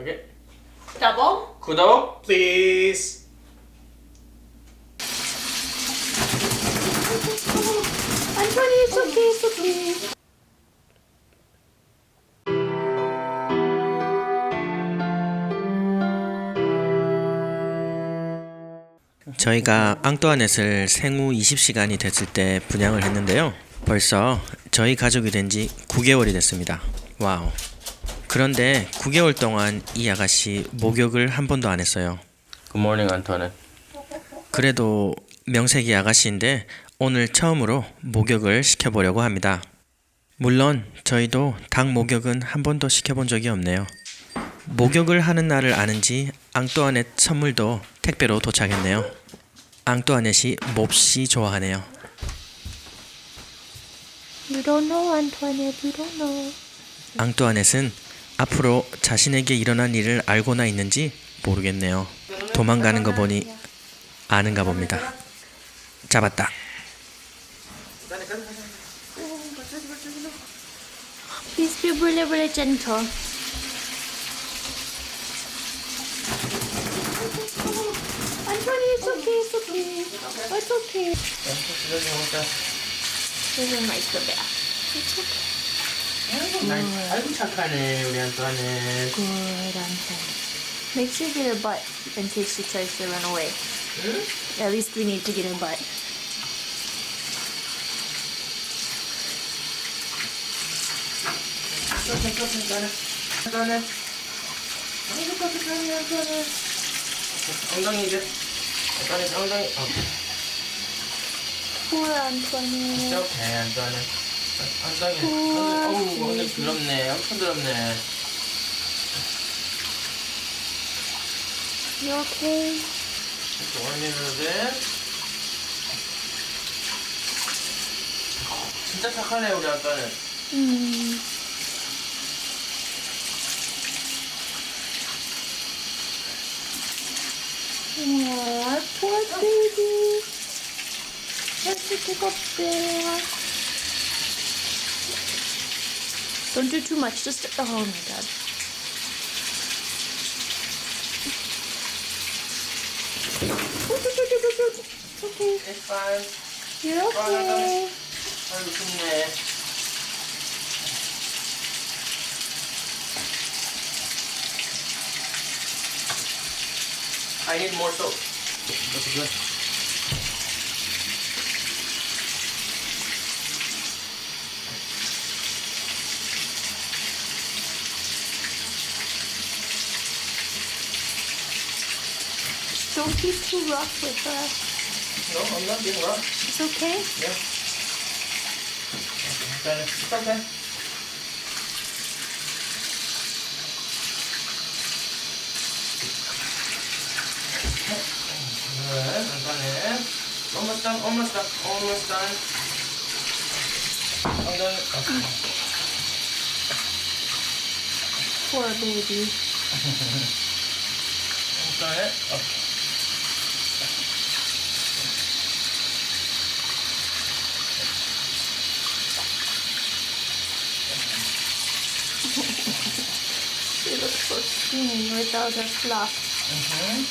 오케이. Double. 구독 please. Okay, it's okay. 저희가 앙뚜아넷을 생후 20시간이 됐을 때 분양을 했는데요. 벌써 저희 가족이 된 지 9개월이 됐습니다. 와우. 그런데 9개월 동안 이 아가씨 목욕을 한 번도 안 했어요. Good morning, 안토네. 그래도 명색이 아가씨인데 오늘 처음으로 목욕을 시켜보려고 합니다. 물론 저희도 닭 목욕은 한 번도 시켜본 적이 없네요. 목욕을 하는 날을 아는지 앙뚜아넷 선물도 택배로 도착했네요. 앙뚜아넷이 몹시 좋아하네요. You don't know, Antoinette, you don't know. 앙뚜아넷은 앞으로 자신에게 일어난 일을 알고나 있는지 모르겠네요. 도망가는 거 보니 아는가 봅니다. 잡았다. Please be really, really gentle. Anthony, it's okay, it's okay. It's okay. It's okay. 아이고 착하네 우리 안토네. Good, Anthony. Make sure you get her butt in case she tries to run away. At least we need to get her butt. 안토네. 아이고 착하네 안토네. 엉덩이 이제. 안토네 엉덩이. 어. Poor Antoinette. 이렇게 엉덩이. 어우 엉덩이 더럽네. 엄청 더럽네. 이렇게 올리면 돼. 진짜 착하네 우리 아빠는. Baby. Let's take up there. Don't do too much. Just oh my god. Okay. It's fine. You're okay. I need more soap. That's good. Don't be too rough with her. No, I'm not being rough. It's okay. Yeah. Okay, it's okay. Good, done. Almost done, almost done, almost done. I'm done. Okay. Poor baby. I'm done. Okay. Skinny without her fluff. Mm-hmm.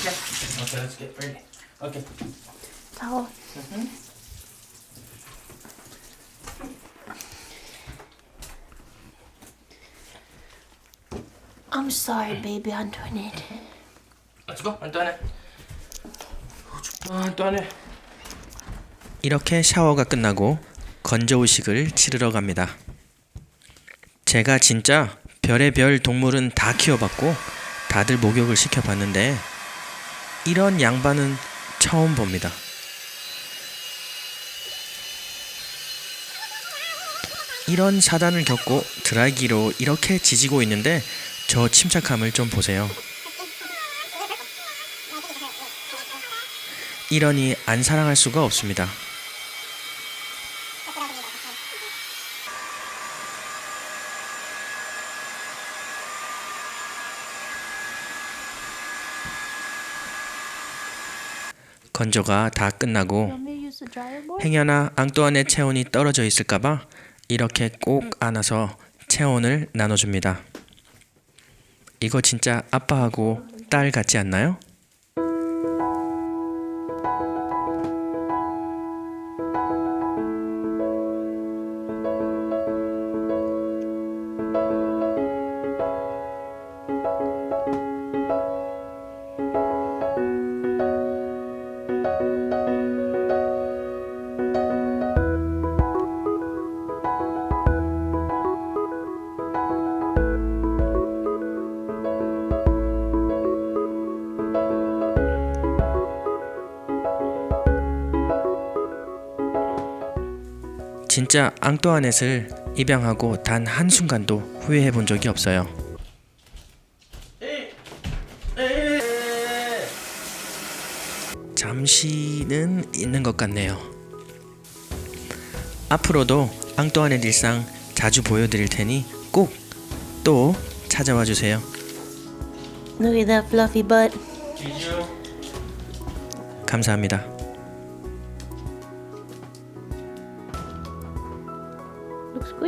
Okay. Okay, let's get ready. Okay. Towel. Mm-hmm. I'm sorry, baby Antoinette. Let's go. 아, 안떠네. 이렇게 샤워가 끝나고 건조의식을 치르러 갑니다. 제가 진짜 별의별 동물은 다 키워봤고 다들 목욕을 시켜봤는데 이런 양반은 처음 봅니다. 이런 사단을 겪고 드라이기로 이렇게 지지고 있는데 저 침착함을 좀 보세요. 이러니 안 사랑할 수가 없습니다. 건조가 다 끝나고? 행여나 앙뚜안의 체온이 떨어져 있을까봐 이렇게 꼭 안아서 체온을 나눠줍니다. 이거 진짜 아빠하고 딸 같지 않나요? 진짜 앙뚜아넷을 입양하고 단 한순간도 후회해 본 적이 없어요. 잠시는 있는 것 같네요. 앞으로도 앙뚜아넷 일상 자주 보여드릴 테니 꼭 또 찾아와 주세요. Look at that fluffy butt. 감사합니다.